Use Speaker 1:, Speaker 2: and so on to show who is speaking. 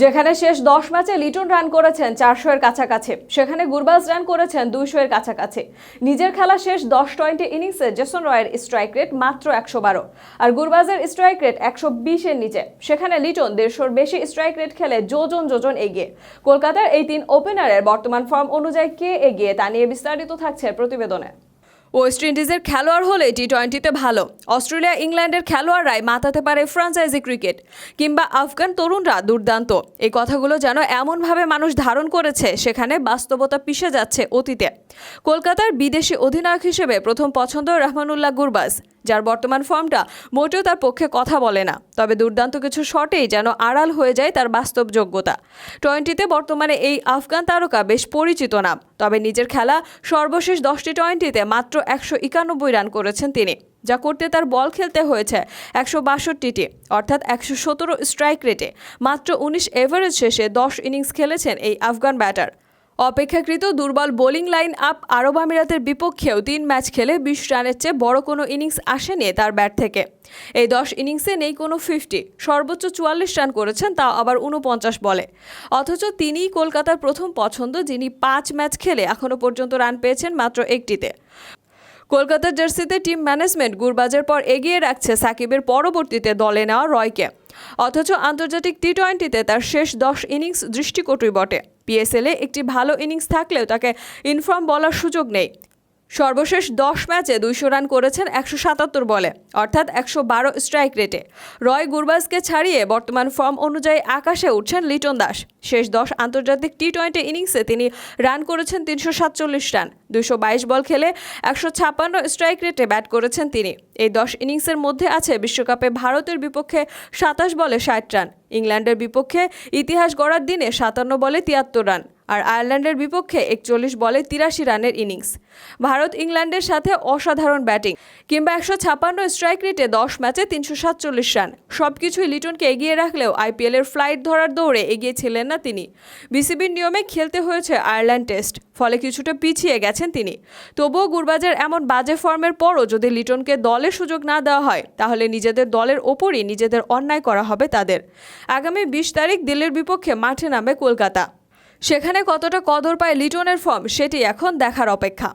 Speaker 1: যেখানে শেষ দশ ম্যাচে লিটন রান করেছেন চারশো এর কাছাকাছি। সেখানে গুরবাজ রান করেছেন দুইশো এর কাছাকাছি। নিজের খেলা শেষ দশ টোয়েন্টি ইনিংসে জেসন রয়ের স্ট্রাইক রেট মাত্র একশো বারো আর গুরবাজের স্ট্রাইক রেট একশো বিশের নিচে। সেখানে লিটন দেড়শোর বেশি স্ট্রাইক রেট খেলে যোজন যোজন এগিয়ে। কলকাতার এই তিন ওপেনারের বর্তমান ফর্ম অনুযায়ী কে এগিয়ে তা নিয়ে বিস্তারিত থাকছে প্রতিবেদনে। ওয়েস্ট ইন্ডিজের খেলোয়াড় হলে টি টোয়েন্টিতে ভালো। অস্ট্রেলিয়া, ইংল্যান্ডের খেলোয়াড়রাই মাতাতে পারে ফ্রাঞ্চাইজি ক্রিকেট কিংবা আফগান তরুণরা দুর্দান্ত। এই কথাগুলো যেন এমনভাবে মানুষ ধারণ করেছে, সেখানে বাস্তবতা পিষে যাচ্ছে অতীতে। কলকাতার বিদেশি অধিনায়ক হিসেবে প্রথম পছন্দ রহমানুল্লাহ গুরবাজ। যার বর্তমান ফর্মটা মোটেও তার পক্ষে কথা বলে না। তবে দুর্দান্ত কিছু শটেই যেন আড়াল হয়ে যায় তার বাস্তব যোগ্যতা। টোয়েন্টিতে বর্তমানে এই আফগান তারকা বেশ পরিচিত নাম। তবে নিজের খেলা সর্বশেষ দশটি টোয়েন্টিতে মাত্র একশো একানব্বই রান করেছেন তিনি, যা করতে তার বল খেলতে হয়েছে একশো বাষট্টিটি, অর্থাৎ একশো সতেরো স্ট্রাইক রেটে। মাত্র উনিশ এভারেজ শেষে দশ ইনিংস খেলেছেন এই আফগান ব্যাটার। অপেক্ষাকৃত দুর্বল বোলিং লাইন আপ আরব আমিরাতের বিপক্ষেও তিন ম্যাচ খেলে বিশ রানের চেয়ে বড় কোনো ইনিংস আসেনি তার ব্যাট থেকে। এই দশ ইনিংসে নেই কোনো ফিফটি, সর্বোচ্চ চুয়াল্লিশ রান করেছেন তা আবার উনপঞ্চাশ বলে। অথচ তিনিই কলকাতার প্রথম পছন্দ যিনি পাঁচ ম্যাচ খেলে এখনও পর্যন্ত রান পেয়েছেন মাত্র একটিতে। কলকাতার জার্সিতে টিম ম্যানেজমেন্ট গুরবাজের পর এগিয়ে রাখছে সাকিবের পরবর্তীতে দলে নেওয়া রয়কে। অথচ আন্তর্জাতিক টি টোয়েন্টিতে তার শেষ দশ ইনিংস দৃষ্টিকটুই বটে। পিএসএলে একটি ভালো ইনিংস থাকলেও তাকে ইনফর্ম বলার সুযোগ নেই। সর্বশেষ দশ ম্যাচে দুইশো রান করেছেন একশো সাতাত্তর বলে, অর্থাৎ একশো বারো স্ট্রাইক রেটে রয় গুরবাজকে ছাড়িয়ে বর্তমান ফর্ম অনুযায়ী আকাশে উঠছেন লিটন দাস। শেষ দশ আন্তর্জাতিক টি টোয়েন্টি ইনিংসে তিনি রান করেছেন তিনশো সাতচল্লিশ রান দুশো বাইশ বল খেলে একশো ছাপ্পান্ন স্ট্রাইক রেটে ব্যাট করেছেন তিনি। এই দশ ইনিংসের মধ্যে আছে বিশ্বকাপে ভারতের বিপক্ষে সাতাশ বলে ষাট রান, ইংল্যান্ডের বিপক্ষে ইতিহাস গড়ার দিনে সাতান্ন বলে তিয়াত্তর রান। আর আয়ারল্যান্ডের বিপক্ষে একচল্লিশ বলে তিরাশি রানের ইনিংস। ভারত ইংল্যান্ডের সাথে অসাধারণ ব্যাটিং, কিংবা একশো ছাপ্পান্ন স্ট্রাইক রেটে দশ ম্যাচে তিনশো সাতচল্লিশ রান। সব কিছুই লিটনকে এগিয়ে রাখলেও আইপিএলের ফ্লাইট ধরার দৌড়ে এগিয়ে ছিলেন না তিনি। বিসিবির নিয়মে খেলতে হয়েছে আয়ারল্যান্ড টেস্ট, ফলে কিছুটা পিছিয়ে গেছেন তিনি। তবুও গুরবাজের এমন বাজে ফর্মের পরও যদি লিটনকে দলে সুযোগ না দেওয়া হয়, তাহলে নিজেদের দলের ওপরই নিজেদের অন্যায় করা হবে তাদের। আগামী বিশ তারিখ দিল্লির বিপক্ষে মাঠে নামে কলকাতা। সেখানে কতটা কদর পায় লিটনের ফর্ম সেটি এখন দেখার অপেক্ষা।